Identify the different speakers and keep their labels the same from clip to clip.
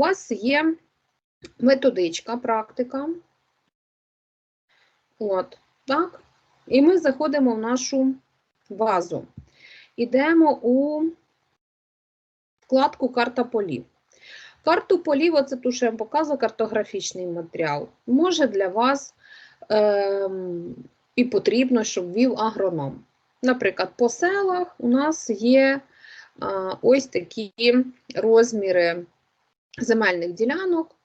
Speaker 1: вас є методичка, практика. От, так. І ми заходимо в нашу базу. Ідемо у вкладку Карта полів. Карту полів, оце ту, що я вам показувала, картографічний матеріал. Може для вас ем, і потрібно, щоб вів агроном. Наприклад, по селах у нас є а, ось такі розміри земельних ділянок,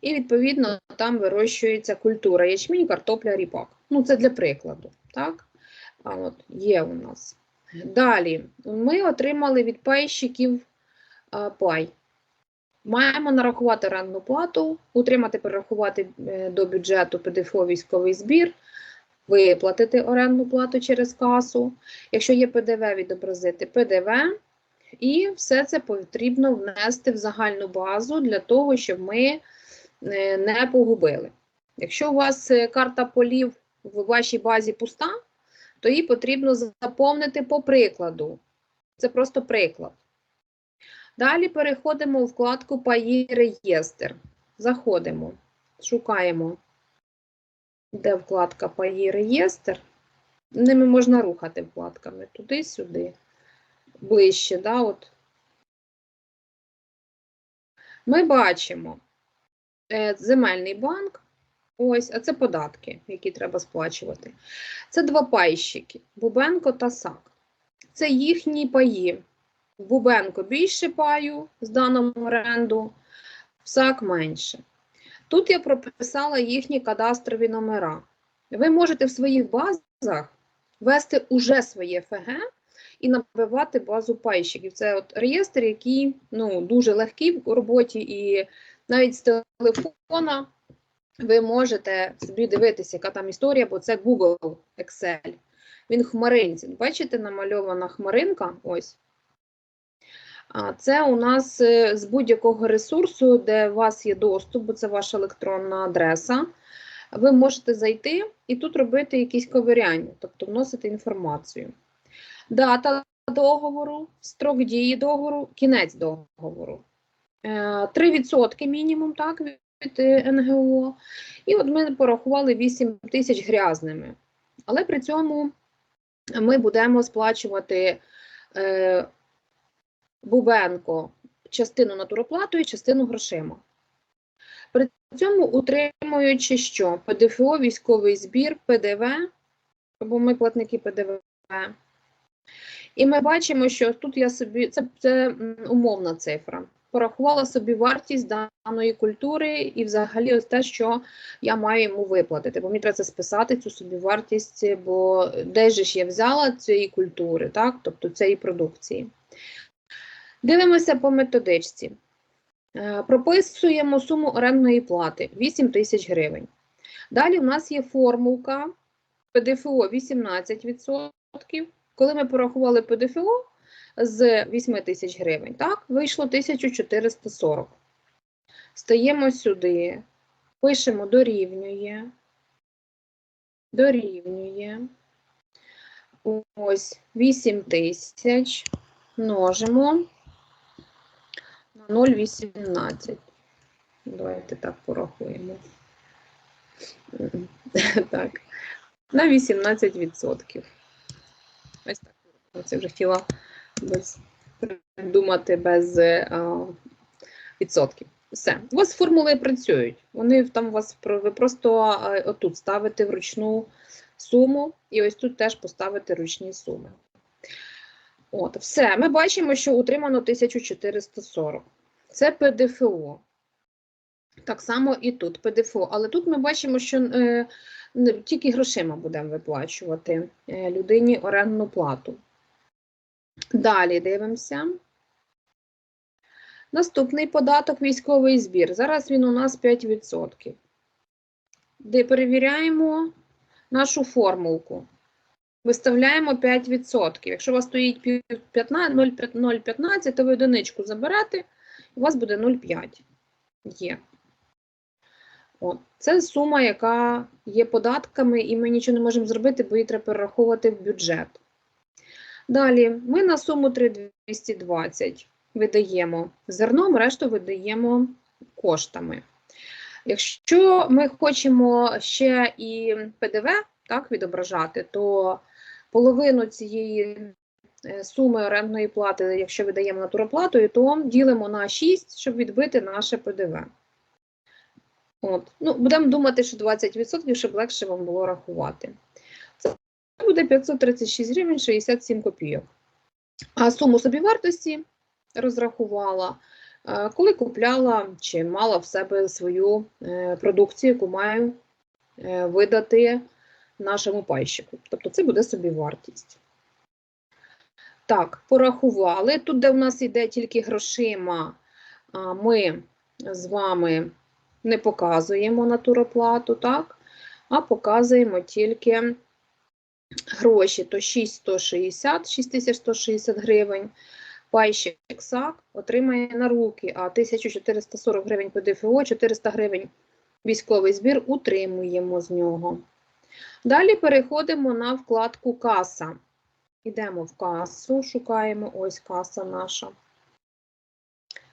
Speaker 1: і, відповідно, там вирощується культура ячмінь, картопля, ріпак. Ну, це для прикладу. Так? А от є у нас. Далі ми отримали від пайщиків а, пай. Маємо нарахувати орендну плату, утримати, перерахувати е, до бюджету ПДФО військовий збір, виплатити орендну плату через касу. Якщо є ПДВ, відобразити ПДВ. І все це потрібно внести в загальну базу для того, щоб ми е, не погубили. Якщо у вас е, карта полів в вашій базі пуста, то її потрібно заповнити по прикладу. Це просто приклад. Далі переходимо у вкладку Паї реєстр. Заходимо, шукаємо, де вкладка Паї реєстр. Ними можна рухати вкладками туди-сюди, ближче. Да, от. Ми бачимо е, земельний банк. Ось, а це податки, які треба сплачувати. Це два пайщики Бубенко та САК. Це їхні паї. Бубенко більше паю з даному оренду, САК менше. Тут я прописала їхні кадастрові номера. Ви можете в своїх базах ввести уже своє ФГ і набивати базу пайщиків. Це от реєстр, який ну, дуже легкий в роботі, і навіть з телефона ви можете собі дивитися, яка там історія, бо це Google Excel. Він хмаринці. Бачите, намальована хмаринка. Ось. Це у нас е, з будь-якого ресурсу, де у вас є доступ, бо це ваша електронна адреса. Ви можете зайти і тут робити якісь ковиряння, тобто вносити інформацію. Дата договору, строк дії договору, кінець договору. 3% мінімум так, від е, НГО. І от ми порахували 8 тисяч грязними. Але при цьому ми будемо сплачувати е, Бубенко частину натуроплатою, частину грошима. При цьому утримуючи, що ПДФО, військовий збір, ПДВ, бо ми платники ПДВ. І ми бачимо, що тут я собі, це, це умовна цифра. Порахувала собі вартість даної культури і взагалі ось те, що я маю йому виплатити. Бо мені треба це списати цю собі вартість, бо де ж я взяла цієї культури, так? тобто цієї продукції. Дивимося по методичці. Е, прописуємо суму орендної плати 8 тисяч гривень. Далі у нас є формулка ПДФО 18%. Коли ми порахували ПДФО з 8 тисяч гривень, так, вийшло 1440. Стаємо сюди, пишемо дорівнює, дорівнює. Ось 8 тисяч множимо на 0,18. Давайте так порахуємо. Так, на 18%. Ось так. Це вже хотіла без, придумати без а, відсотків. Все. У вас формули працюють. Вони там у вас ви просто а, отут ставите вручну суму, і ось тут теж поставите ручні суми. От, все. Ми бачимо, що утримано 1440. Це ПДФО. Так само і тут ПДФО. Але тут ми бачимо, що е, тільки грошима будемо виплачувати е, людині орендну плату. Далі дивимося. Наступний податок військовий збір. Зараз він у нас 5%. Де перевіряємо нашу формулку. Виставляємо 5%. Якщо у вас стоїть 0,15, то ви одиничку заберете, у вас буде 0,5. Є. От. Це сума, яка є податками, і ми нічого не можемо зробити, бо її треба перераховувати в бюджет. Далі ми на суму 3220 видаємо зерном, решту видаємо коштами. Якщо ми хочемо ще і ПДВ так, відображати, то половину цієї е, суми орендної плати, якщо видаємо натуроплатою, то ділимо на 6, щоб відбити наше ПДВ. От. Ну, будемо думати, що 20%, щоб легше вам було рахувати. Це буде 536 гривень 67 копійок. А суму собівартості розрахувала, е, коли купляла чи мала в себе свою е, продукцію, яку маю е, видати нашому пайщику. Тобто це буде собівартість. Так, порахували. Тут, де в нас йде тільки грошима, ми з вами не показуємо натуроплату, так? А показуємо тільки гроші, то 6160, 6160 гривень. Пайщик САК отримає на руки, а 1440 гривень по ДФО, 400 гривень військовий збір утримуємо з нього. Далі переходимо на вкладку каса. Йдемо в касу, шукаємо ось каса наша.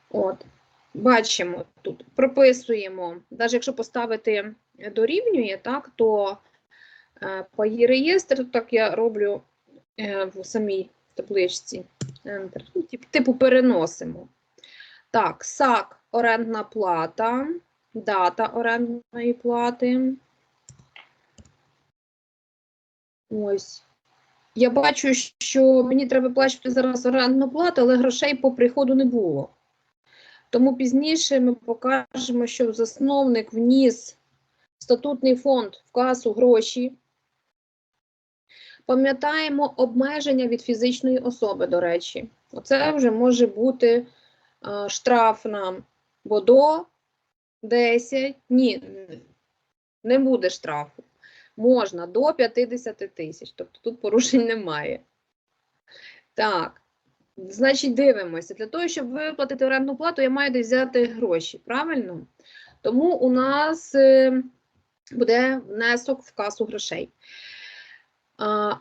Speaker 1: От, бачимо тут, прописуємо, навіть якщо поставити дорівнює, так, то е, паї реєстр, так я роблю е, в самій табличці. Ну, Типу переносимо. Так, САК орендна плата, дата орендної плати. Ось. Я бачу, що мені треба плачувати зараз орендну плату, але грошей по приходу не було. Тому пізніше ми покажемо, що засновник вніс в статутний фонд в касу гроші. Пам'ятаємо обмеження від фізичної особи, до речі. Оце вже може бути е, штраф нам бо до 10, ні, не буде штрафу. Можна до 50 тисяч, тобто тут порушень немає. Так, значить, дивимося. Для того, щоб виплатити орендну плату, я маю десь взяти гроші, правильно? Тому у нас е, буде внесок в касу грошей.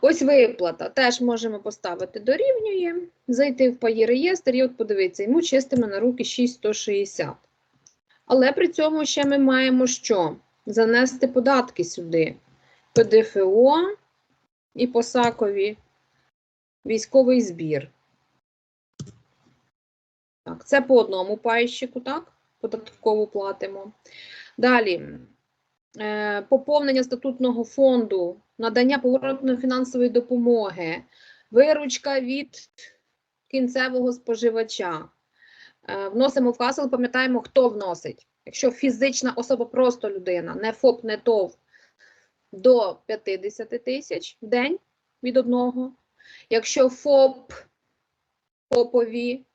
Speaker 1: Ось виплата. Теж можемо поставити дорівнює, зайти в паї реєстр і от подивитися, йому чистимо на руки 6160. Але при цьому ще ми маємо що? Занести податки сюди. ПДФО і по САКові військовий збір. Так, це по одному пайщику, так? Податкову платимо. Далі. Е, поповнення статутного фонду, надання поворотної фінансової допомоги, виручка від кінцевого споживача. Е, вносимо в касу, пам'ятаємо, хто вносить. Якщо фізична особа, просто людина, не ФОП, не ТОВ, до 50 тисяч в день від одного. Якщо ФОП, ФОПові,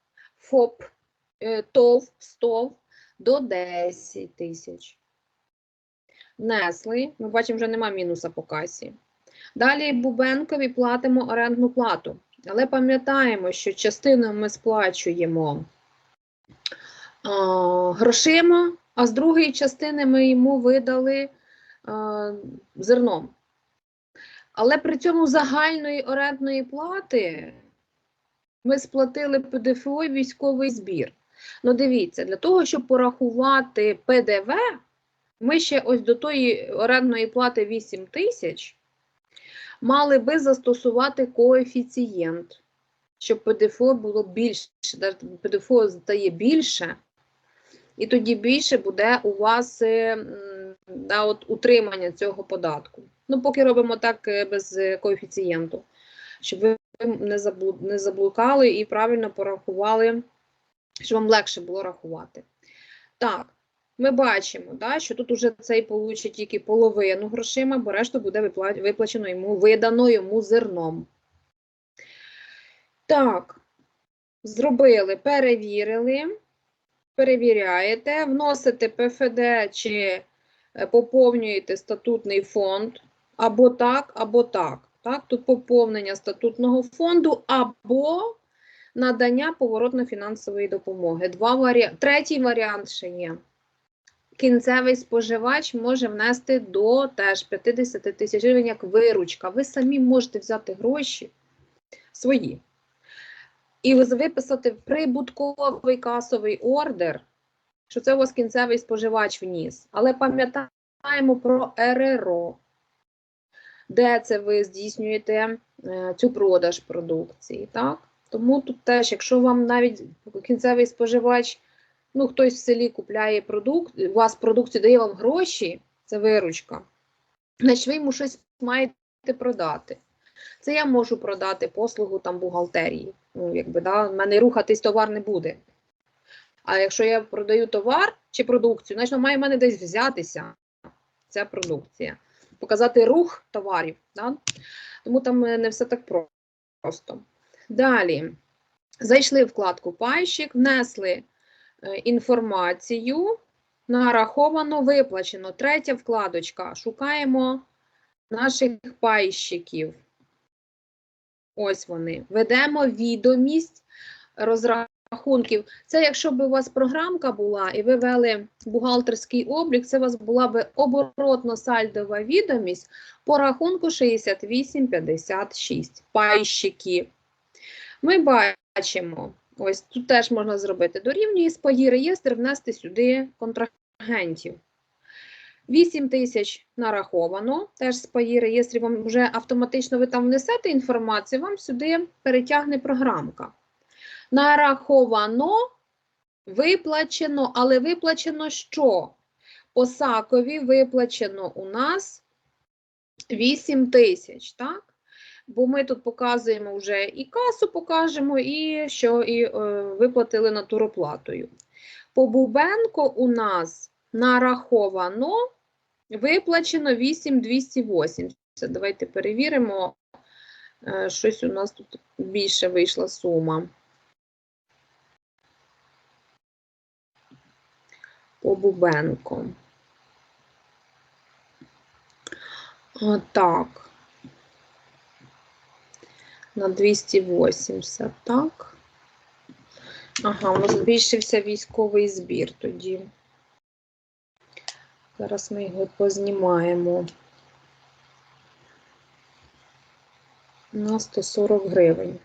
Speaker 1: ФОП, е, ТОВ, СТОВ до 10 тисяч. Внесли, ми бачимо, вже нема мінуса по касі. Далі Бубенкові платимо орендну плату. Але пам'ятаємо, що частину ми сплачуємо а, грошима, а з другої частини ми йому видали а, зерном. Але при цьому загальної орендної плати ми сплатили ПДФО і військовий збір. Ну, дивіться, для того, щоб порахувати ПДВ, ми ще ось до тої орендної плати 8 тисяч мали би застосувати коефіцієнт, щоб ПДФО було більше. ПДФО стає більше, і тоді більше буде у вас е, да, от, утримання цього податку. Ну, поки робимо так е, без е, коефіцієнту, щоб ви не, заблу, не заблукали і правильно порахували, щоб вам легше було рахувати. Так, ми бачимо, да, що тут уже цей получить тільки половину грошима, бо решту буде виплачено йому, видано йому зерном. Так, зробили, перевірили, перевіряєте, вносите ПФД чи е, поповнюєте статутний фонд, або так, або так. Так, тут поповнення статутного фонду або надання поворотно-фінансової допомоги. Два варіанти. Третій варіант ще є. Кінцевий споживач може внести до теж 50 тисяч гривень як виручка. Ви самі можете взяти гроші свої і виписати прибутковий касовий ордер що це у вас кінцевий споживач вніс. Але пам'ятаємо про РРО, де це ви здійснюєте е, цю продаж продукції. Так? Тому тут теж, якщо вам навіть кінцевий споживач, ну хтось в селі купляє продукт, у вас продукцію дає вам гроші, це виручка, значить ви йому щось маєте продати. Це я можу продати послугу там бухгалтерії. Ну, якби, да, в мене рухатись товар не буде. А якщо я продаю товар чи продукцію, значить має в мене десь взятися ця продукція, показати рух товарів. Да? Тому там е, не все так просто. Далі зайшли вкладку пайщик, внесли е, інформацію, нараховано, виплачено. Третя вкладочка. Шукаємо наших пайщиків. Ось вони. Ведемо відомість розрахунків. Це якщо б у вас програмка була і ви вели бухгалтерський облік, це у вас була б оборотно-сальдова відомість по рахунку 6856 пайщики. Ми бачимо, ось тут теж можна зробити дорівнює спаї реєстр, внести сюди контрагентів. 8 тисяч нараховано, теж з паї реєстрів вам вже автоматично ви там внесете інформацію, вам сюди перетягне програмка. Нараховано, виплачено, але виплачено що? По САКові виплачено у нас 8 тисяч, так? Бо ми тут показуємо вже і касу покажемо, і що і е, виплатили натуроплатою. По Бубенко у нас нараховано, виплачено 8280. Давайте перевіримо. Е, Щось у нас тут більше вийшла сума. По Бубенко. Так. На 280, так. Ага, у нас збільшився військовий збір тоді. Зараз ми його познімаємо. На 140 гривень.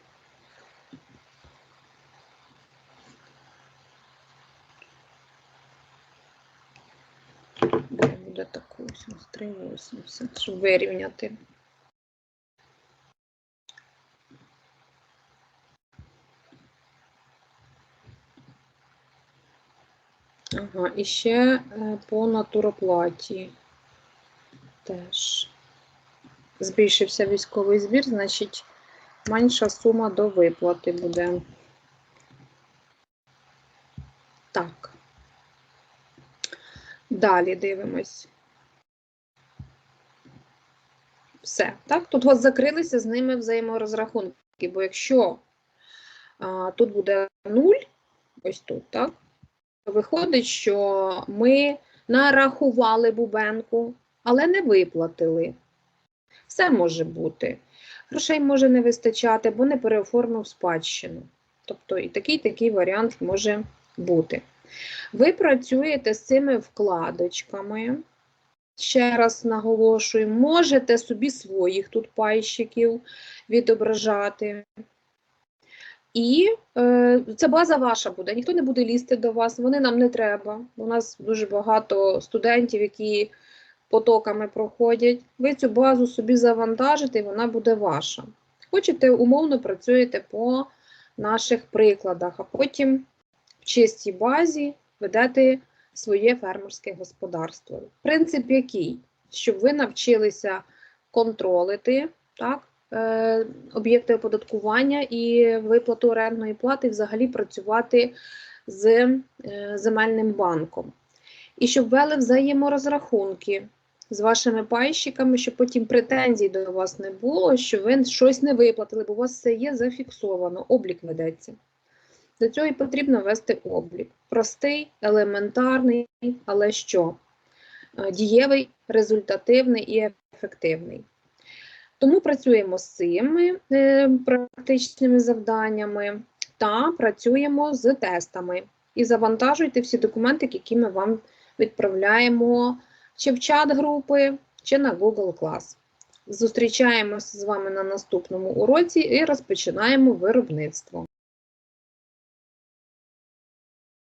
Speaker 1: Буде таку 3,80, щоб вирівняти. Ага, і ще е, по натуроплаті теж збільшився військовий збір, значить менша сума до виплати буде. Так. Далі дивимось. Все. Так, тут у вас закрилися з ними взаєморозрахунки, бо якщо а, тут буде 0, ось тут, так? то Виходить, що ми нарахували Бубенку, але не виплатили. Все може бути. Грошей може не вистачати, бо не переоформив спадщину. Тобто і такий такий варіант може бути. Ви працюєте з цими вкладочками. Ще раз наголошую, можете собі своїх тут пайщиків відображати. І е, це база ваша буде, ніхто не буде лізти до вас, вони нам не треба. У нас дуже багато студентів, які потоками проходять. Ви цю базу собі завантажите, і вона буде ваша. Хочете, умовно працюєте по наших прикладах, а потім в чистій базі ведете своє фермерське господарство. Принцип який? Щоб ви навчилися контролити так, е, об'єкти оподаткування і виплату орендної плати, взагалі працювати з е, земельним банком. І щоб вели взаєморозрахунки з вашими пайщиками, щоб потім претензій до вас не було, що ви щось не виплатили, бо у вас все є зафіксовано, облік ведеться. Для цього і потрібно вести облік. Простий, елементарний, але що? Е, Дієвий, результативний і ефективний. Тому працюємо з цими е, практичними завданнями та працюємо з тестами. І завантажуйте всі документи, які ми вам відправляємо чи в чат групи, чи на Google Class. Зустрічаємося з вами на наступному уроці і розпочинаємо виробництво.